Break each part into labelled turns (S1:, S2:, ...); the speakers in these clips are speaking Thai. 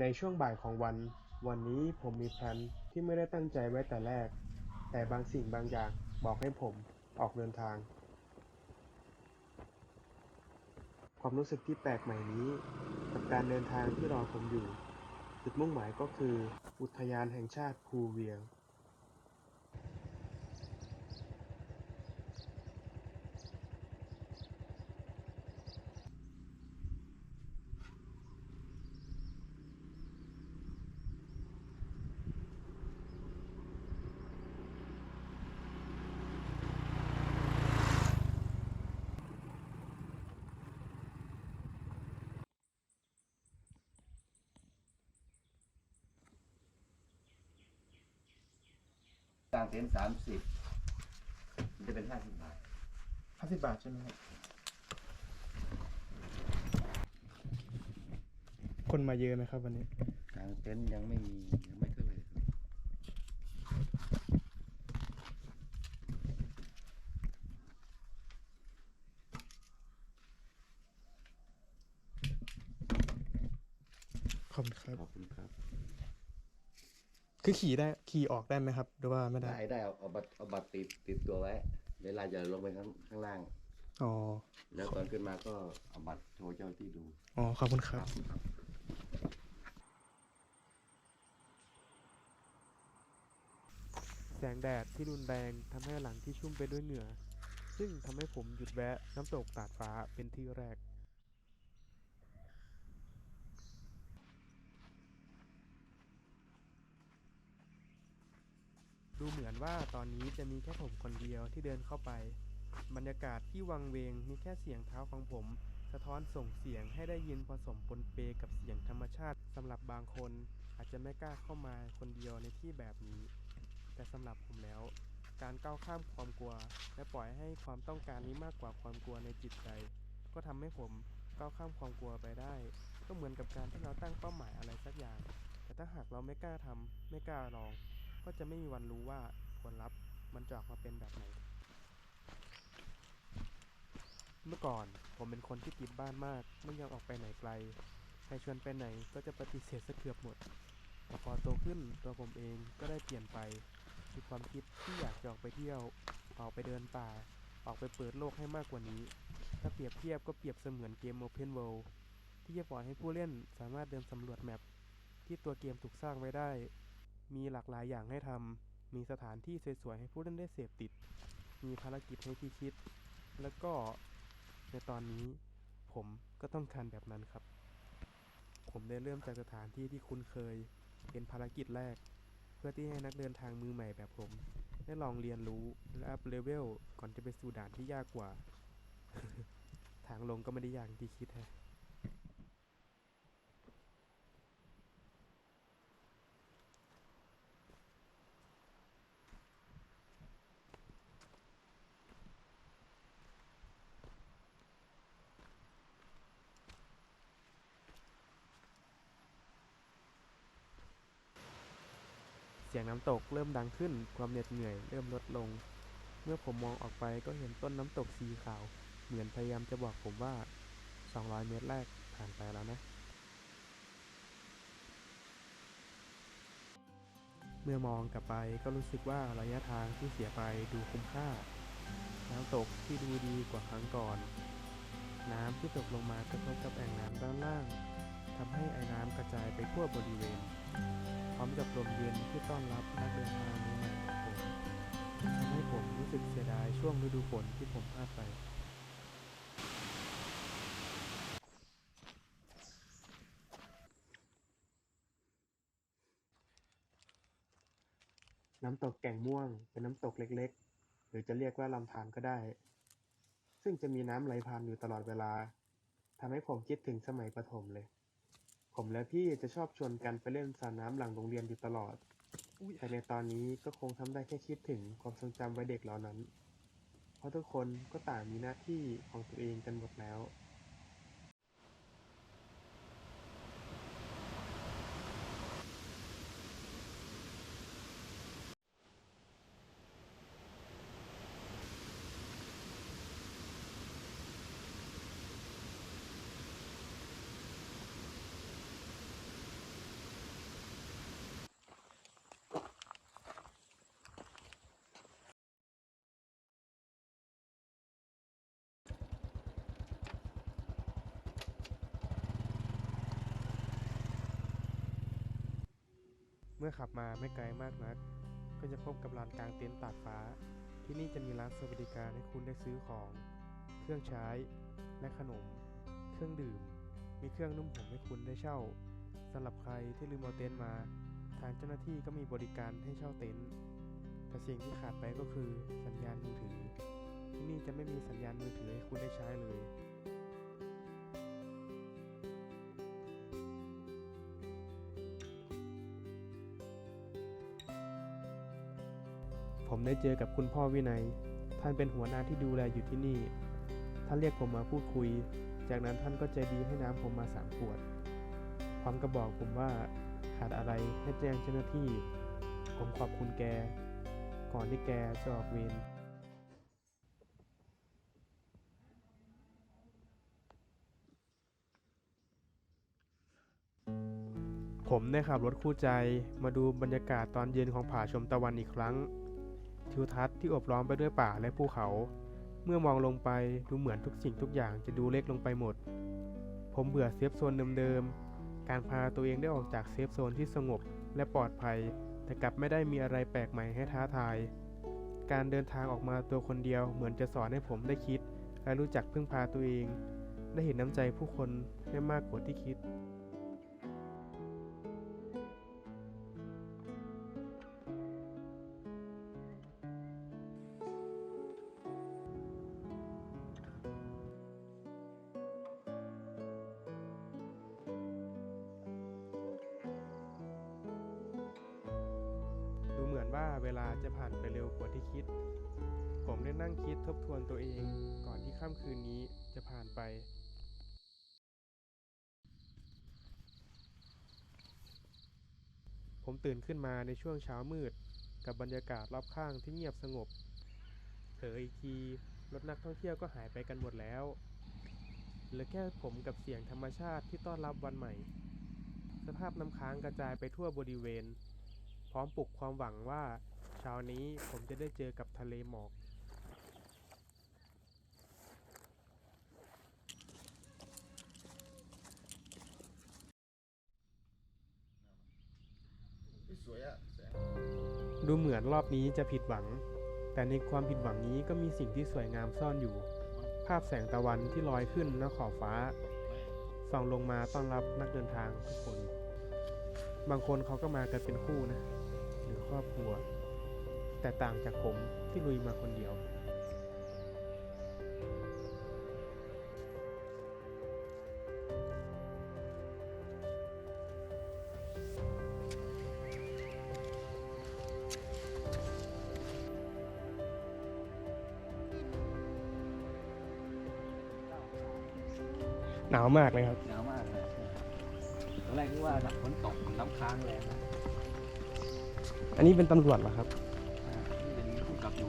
S1: ในช่วงบ่ายของวัน วันนี้ผมมีแพลนที่ไม่ได้ตั้งใจไว้แต่แรก แต่บางสิ่งบางอย่างบอกให้ผมออกเดินทาง ความรู้สึกที่แปลกใหม่นี้ กับการเดินทางที่รอผมอยู่ จุดมุ่งหมายก็คือ อุทยานแห่งชาติภูเวียงา
S2: งเต็นท์สามสิบมันจะเป็นห้าสิบบาท
S1: ห้าสิบบาทใช่ไหมครับคนมาเยอะไหมครับวันนี้
S2: กลางเต็นท์ยังไม่มียังไม่เท่าไหร่ครับ
S1: ขอบคุณครับ
S2: ขอบคุณครับ
S1: คือขี่ได้ขี่ออกได้ไหมครับ หรือว่าไม่ได้
S2: ได้ได้เอาเอาบัตรเอาบัตรติดติดตัวไว้ เวลาจะลงไปข้างข้างล่าง
S1: อ๋อ
S2: แล้วตอนขึ้นมาก็เอาบัตรโชว์เจ้าหน้าที่ดู
S1: อ๋อ ขอบคุณครับ แสงแดดที่รุนแรงทำให้หลังที่ชุ่มไปด้วยเหงื่อซึ่งทำให้ผมหยุดแวะน้ำตกตาดฟ้าเป็นที่แรก ดูเหมือนว่าตอนนี้จะมีแค่ผมคนเดียวที่เดินเข้าไป บรรยากาศที่วังเวงมีแค่เสียงเท้าของผม สะท้อนส่งเสียงให้ได้ยินผสมปนเปกับเสียงธรรมชาติสำหรับบางคนอาจจะไม่กล้าเข้ามาคนเดียวในที่แบบนี้ แต่สำหรับผมแล้ว การก้าวข้ามความกลัว และปล่อยให้ความต้องการนี้มากกว่าความกลัวในจิตใจ ก็ทำให้ผมก้าวข้ามความกลัวไปได้ ก็เหมือนกับการที่เราตั้งเป้าหมายอะไรสักอย่าง แต่ถ้าหากเราไม่กล้าทำไม่กล้าลอง ก็จะไม่มีวันรู้ว่าผลลัพธ์มันจะออกมาเป็นแบบไหน เมื่อก่อนผมเป็นคนที่ติดบ้านมาก ไม่ยอมออกไปไหนไกล ใครชวนไปไหนก็จะปฏิเสธซะเกือบหมด แต่พอโตขึ้นตัวผมเองก็ได้เปลี่ยนไป มีความคิดที่อยากจะออกไปเที่ยว ออกไปเดินป่า ออกไปเปิดโลกให้มากกว่านี้ ถ้าเปรียบเทียบก็เปรียบเสมือนเกม Open World ที่จะปล่อยให้ผู้เล่นสามารถเดินสำรวจแมปที่ตัวเกมถูกสร้างไว้ได้ มีหลากหลายอย่างให้ทำ มีสถานที่สวยๆให้ผู้เล่นได้เสพติด มีภารกิจให้พิชิต แล้วก็ในตอนนี้ผมก็ต้องการแบบนั้นครับ ผมได้เริ่มจากสถานที่ที่คุ้นเคย เป็นภารกิจแรก เพื่อที่ให้นักเดินทางมือใหม่แบบผม ได้ลองเรียนรู้และอัพเลเวลก่อนจะไปสู่ด่านที่ยากกว่า ทางลงก็ไม่ได้ยากที่คิดฮะ เสียงน้ำตกเริ่มดังขึ้น ความเหน็ดเหนื่อยเริ่มลดลง เมื่อผมมองออกไปก็เห็นต้นน้ำตกสีขาว เหมือนพยายามจะบอกผมว่า 200 เมตรแรกผ่านไปแล้วนะ เมื่อมองกลับไปก็รู้สึกว่าระยะทางที่เสียไปดูคุ้มค่า น้ำตกที่ดูดีกว่าครั้งก่อน น้ำที่ตกลงมากระทบกับแอ่งน้ำด้านล่างทำให้ไอ้น้ำกระจายไปทั่วบริเวณ พร้อมกับลมเย็นที่ต้อนรับนักเดินทางมือใหม่ของผมทำให้ผมรู้สึกเสียดายช่วงฤดูฝนที่ผมพลาดไปน้ำตกแก่งม่วงเป็นน้ำตกเล็กๆ หรือจะเรียกว่าลำธารก็ได้ ซึ่งจะมีน้ำไหลผ่านอยู่ตลอดเวลาทำให้ผมคิดถึงสมัยประถมเลย ผมและพี่จะชอบชวนกันไปเล่นสระน้ำหลังโรงเรียนอยู่ตลอดแต่ในตอนนี้ก็คงทำได้แค่คิดถึงความทรงจำวัยเด็กเหล่านั้น เพราะทุกคนก็ต่างมีหน้าที่ของตัวเองกันหมดแล้ว เมื่อขับมาไม่ไกลมากนัก ก็จะพบกับลานกลางเต็นท์ตากฟ้า ที่นี่จะมีร้านสวัสดิการให้คุณได้ซื้อของ เครื่องใช้ และขนม เครื่องดื่ม มีเครื่องนุ่มผมให้คุณได้เช่าสำหรับใครที่ลืมเอาเต็นท์มา ทางเจ้าหน้าที่ก็มีบริการให้เช่าเต็นท์แต่สิ่งที่ขาดไปก็คือสัญญาณมือถือ ที่นี่จะไม่มีสัญญาณมือถือให้คุณได้ใช้เลย ผมได้เจอกับคุณพ่อวินัย ท่านเป็นหัวหน้าที่ดูแลอยู่ที่นี่ ท่านเรียกผมมาพูดคุย จากนั้นท่านก็ใจดีให้น้ำผมมาสามขวด พร้อมกับบอกผมว่าขาดอะไรให้แจ้งเจ้าหน้าที่ ผมขอบคุณแก ก่อนที่แกจะออกเวรผมได้ขับรถคู่ใจมาดูบรรยากาศตอนเย็นของผาชมตะวันอีกครั้ง ทิวทัศน์ที่อบล้อมไปด้วยป่าและภูเขา เมื่อมองลงไปดูเหมือนทุกสิ่งทุกอย่างจะดูเล็กลงไปหมด ผมเบื่อเซฟโซนเดิมๆ การพาตัวเองได้ออกจากเซฟโซนที่สงบและปลอดภัย แต่กลับไม่ได้มีอะไรแปลกใหม่ให้ท้าทาย การเดินทางออกมาตัวคนเดียวเหมือนจะสอนให้ผมได้คิด และรู้จักพึ่งพาตัวเอง ได้เห็นน้ำใจผู้คนได้มากกว่าที่คิด ว่าเวลาจะผ่านไปเร็วกว่าที่คิด ผมได้นั่งคิดทบทวนตัวเอง ก่อนที่ค่ำคืนนี้จะผ่านไป ผมตื่นขึ้นมาในช่วงเช้ามืด กับบรรยากาศรอบข้างที่เงียบสงบเผลออีกทีรถนักท่องเที่ยวก็หายไปกันหมดแล้วเหลือแค่ผมกับเสียงธรรมชาติที่ต้อนรับวันใหม่ สภาพน้ำค้างกระจายไปทั่วบริเวณ พร้อมปลุกความหวังว่าเช้านี้ผมจะได้เจอกับทะเลหมอก
S2: สวยอะ
S1: ดูเหมือนรอบนี้จะผิดหวัง แต่ในความผิดหวังนี้ก็มีสิ่งที่สวยงามซ่อนอยู่ ภาพแสงตะวันที่ลอยขึ้นณขอบฟ้า ส่องลงมาต้อนรับนักเดินทางทุกคน บางคนเขาก็มากันเป็นคู่นะ ครอบครัว แต่ต่างจากผมที่ลุยมาคนเดียว หนาวมากเลยครับ
S2: หนาวมากเลยตอนแรกคิดว่าฝนตกน้ำค้างแรงนะ
S1: อันนี้เป็นตำรวจเหรอครับ
S2: อ่านี่เป็นผู้กับอยู่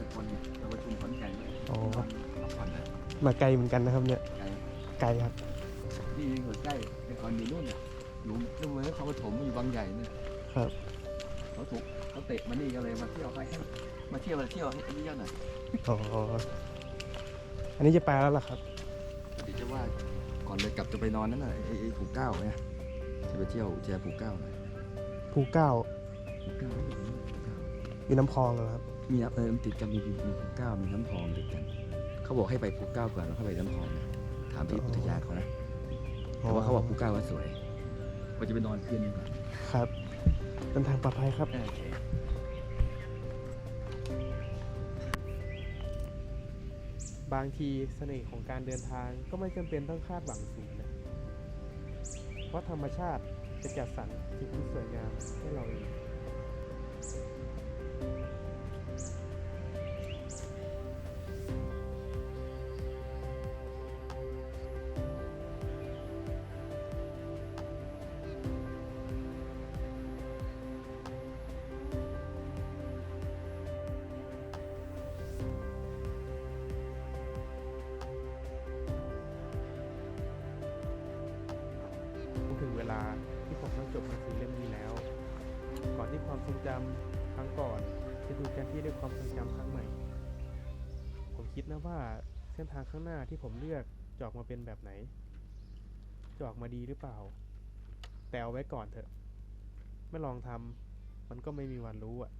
S2: สกลเราประชุมขอนแก่นด้วย
S1: อ๋อ
S2: พักผ่อนนะ
S1: มาไกลเหมือนกันนะครับเนี่ย
S2: ไกล
S1: ไกลครับ
S2: นี่ยังอยู่ใกล้แต่ก่อนอยู่นู่นน่ะอยู่นู่นเลยเขาปฐมอยู่บางใหญ่เนี่ย
S1: ครับ
S2: เขาถูกเขาเตะมานี่ก็เลยมาเที่ยวให้ให้มาเที่ยวมาเที่ยวให้เยอะหน่อย
S1: อ๋อ อันนี้จะไปแล้วเหรอครับ
S2: เดี๋ยวจะว่าก่อนเลยกลับจะไปนอนนั่นน่ะไอ้ไอ้ผูกเก้าเนี่ยจะไปเที่ยวแจผูกเก้าหน่อย
S1: ภูเก้า
S2: ผูกเก้าไม่รู้ผูกเก้า
S1: มีน้ำพองเหรอครับ
S2: มีน้ำเออมันติดกันมีมีมีภูเก้ามีน้ำพองติดกัน เขาบอกให้ไปภูเก้าก่อนแล้วค่อยไปน้ำพองนะถามที่
S1: อ๋อ
S2: อุทยานเขานะแต่ว่าเขาบอกภูเก้าว่าสวยว่าจะไปนอนคืนนึงก่อน
S1: ครับเดินทางปลอดภัยครับ
S2: โอเค
S1: บางทีเสน่ห์ของการเดินทางก็ไม่จำเป็นต้องคาดหวังสูงนะ เพราะธรรมชาติ จะจัดสรรสิ่งที่สวยงามให้เราเอง ที่ความทรงจำครั้งก่อนจะถูกแทนที่ด้วยความทรงจำครั้งใหม่ ผมคิดนะว่าเส้นทางข้างหน้าที่ผมเลือกจอกมาเป็นแบบไหน จอกมาดีหรือเปล่า แต่เอาไว้ก่อนเถอะ ไม่ลองทำมันก็ไม่มีวันรู้อะ